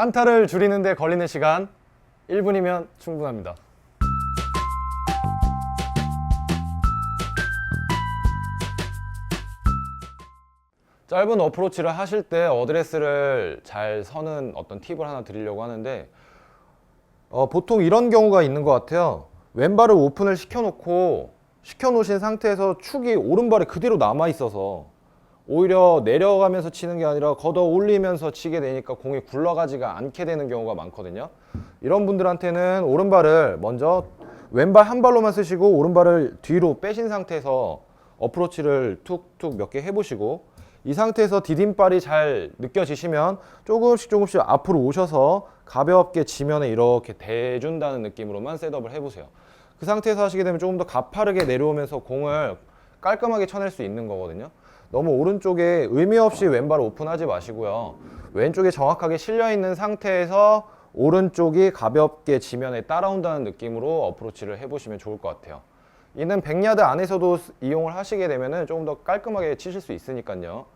한타를 줄이는데 걸리는 시간 1분이면 충분합니다. 짧은 어프로치를 하실 때 어드레스를 잘 서는 어떤 팁을 하나 드리려고 하는데 어, 보통 이런 경우가 있는 것 같아요. 왼발을 오픈을 시켜놓고 시켜놓으신 상태에서 축이 오른발에 그대로 남아 있어서 오히려 내려가면서 치는 게 아니라 걷어 올리면서 치게 되니까 공이 굴러가지가 않게 되는 경우가 많거든요. 이런 분들한테는 오른발을 먼저 왼발 한 발로만 쓰시고 오른발을 뒤로 빼신 상태에서 어프로치를 툭툭 몇 개 해보시고 이 상태에서 디딤발이 잘 느껴지시면 조금씩 조금씩 앞으로 오셔서 가볍게 지면에 이렇게 대준다는 느낌으로만 셋업을 해보세요. 그 상태에서 하시게 되면 조금 더 가파르게 내려오면서 공을 깔끔하게 쳐낼 수 있는 거거든요. 너무 오른쪽에 의미 없이 왼발 오픈하지 마시고요. 왼쪽에 정확하게 실려 있는 상태에서 오른쪽이 가볍게 지면에 따라온다는 느낌으로 어프로치를 해보시면 좋을 것 같아요. 이는 100야드 안에서도 이용을 하시게 되면 조금 더 깔끔하게 치실 수 있으니까요.